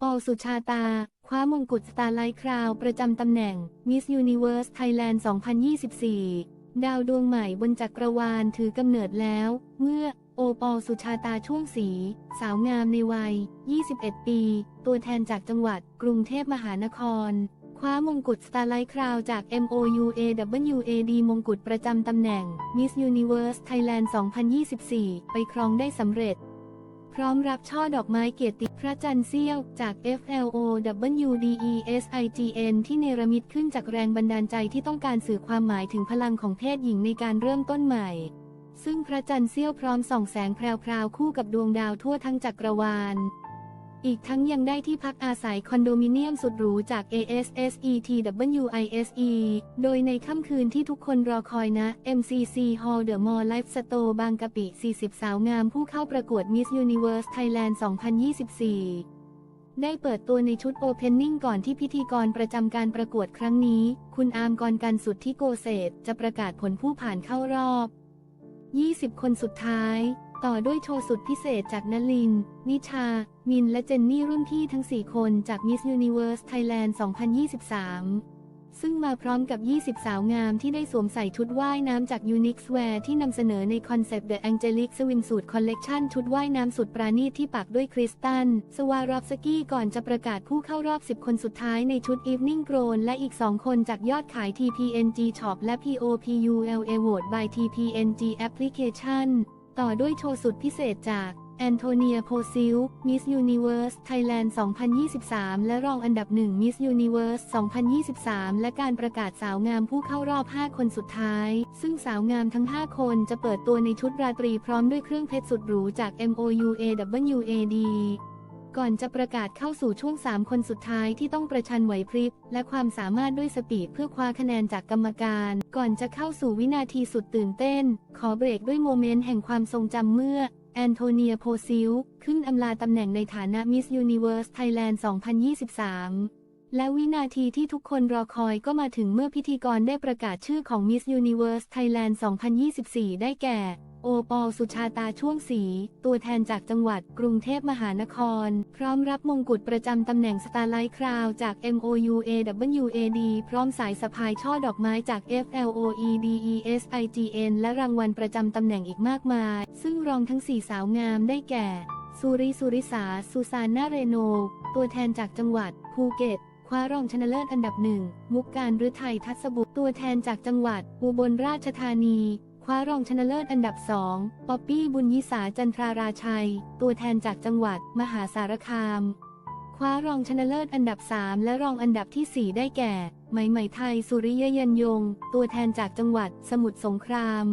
ปอลสุชาตา คว้ามงกุฎสตาร์ไลท์คราวประจำตำแหน่ง Miss Universe Thailand 2024 ดาวดวงใหม่บนจักรวาลถือกำเนิดแล้ว เมื่อโอปอลสุชาตาช่วงสี สาวงามในวัย 21 ปี ตัวแทนจากจังหวัดกรุงเทพมหานคร คว้ามงกุฎสตาร์ไลท์คราวจาก MOUAWAD มงกุฎประจำตำแหน่ง Miss Universe Thailand 2024 ไปครองได้สำเร็จ พร้อมรับช่อดอกไม้เกียรติพระจันทร์เสี้ยว จาก FLOWDESIGN ที่เนรมิตขึ้นจากแรงบันดาลใจที่ต้องการสื่อความหมายถึงพลังของเพศหญิงในการเริ่มต้นใหม่ ซึ่งพระจันทร์เสี้ยวพร้อมส่องแสงแพรวๆคู่กับดวงดาวทั่วทั้งจักรวาล อีกทั้งยังได้ที่พักอาศัยคอนโดมิเนียมสุดหรูจาก ASSETWISE โดยในค่ำคืนที่ทุกคนรอคอยนะ MCC Hall The Mall Life Store บางกะปิ 40 สาวงามผู้เข้าประกวด Miss Universe Thailand 2024ได้เปิดตัวในชุดโอเพนนิ่งก่อนที่พิธีกรประจำการประกวดครั้งนี้ คุณอาร์มกรกันสุดที่โกเศษจะประกาศผลผู้ผ่านเข้ารอบ 20 คนสุดท้าย ต่อด้วยโชว์สุดพิเศษจากนลิน นิชา มิน และเจนนี่รุ่นพี่ทั้ง 4 คนจาก Miss Universe Thailand 2023 ซึ่งมาพร้อมกับ 20 สาวงามที่ได้สวมใส่ชุดว่ายน้ำจาก Unique Wear ที่นำเสนอในคอนเซปต์ The Angelic Swimsuit Collection ชุดว่ายน้ำสุดปราณีตที่ปักด้วยคริสตัล สวารอฟสกี้ก่อนจะประกาศผู้เข้ารอบ 10 คนสุดท้ายในชุด Evening Gown และอีก 2 คนจากยอดขาย TPNG Shop และ POPULA Vote by TPNG Application ต่อด้วยโชว์สุดพิเศษจากแอนโทเนียโพซิลมิสยูนิเวอร์สไทยแลนด์ 2023 และรองอันดับหนึ่งมิสยูนิเวอร์ส2023 และการประกาศสาวงามผู้เข้ารอบ 5 คนสุดท้าย ซึ่งสาวงามทั้ง 5 คนจะเปิดตัวในชุดราตรีพร้อมด้วยเครื่องเพชรสุดหรูจาก MOUAWAD ก่อนจะประกาศเข้าสู่ช่วง 3 คนสุดท้ายที่ต้องประชันไหวพริบ และความสามารถด้วยสปีดเพื่อคว้าคะแนนจากกรรมการ ก่อนจะเข้าสู่วินาทีสุดตื่นเต้น ขอเบรกด้วยโมเมนต์แห่งความทรงจำเมื่อ แอนโทเนียโพซิล ขึ้นอำลาตำแหน่งในฐานะ Miss Universe Thailand 2023และวินาทีที่ทุกคนรอคอยก็มาถึงเมื่อพิธีกรได้ประกาศชื่อของ Miss Universe Thailand 2024 ได้แก่ โอปอลสุชาตาช่วงสี ตัวแทนจากจังหวัดกรุงเทพมหานคร พร้อมรับมงกุฎประจำตำแหน่งสตาร์ไลท์คราวจาก MOUAWAD พร้อมสายสะพายช่อดอกไม้จาก FLOEDESIGN และรางวัลประจำตำแหน่งอีกมากมาย ซึ่งรองทั้งสี่สาวงามได้แก่ สุริสุริสา สุซานนาเรโน ตัวแทนจากจังหวัดภูเก็ตคว้ารองชนะเลิศอันดับหนึ่ง มุกการฤทัยทัศบุตรตัวแทนจากจังหวัด อุบลราชธานี คว้ารองชนะเลิศอันดับสองป๊อปปี้บุญยิสาจันทราราชัย ตัวแทนจากจังหวัด มหาสารคาม คว้ารองชนะเลิศอันดับ 3 และรองอันดับทีสี่4 ได้แก่ ไหมไหมไทยสุริยยันยง ตัวแทนจากจังหวัด สมุทรสงคราม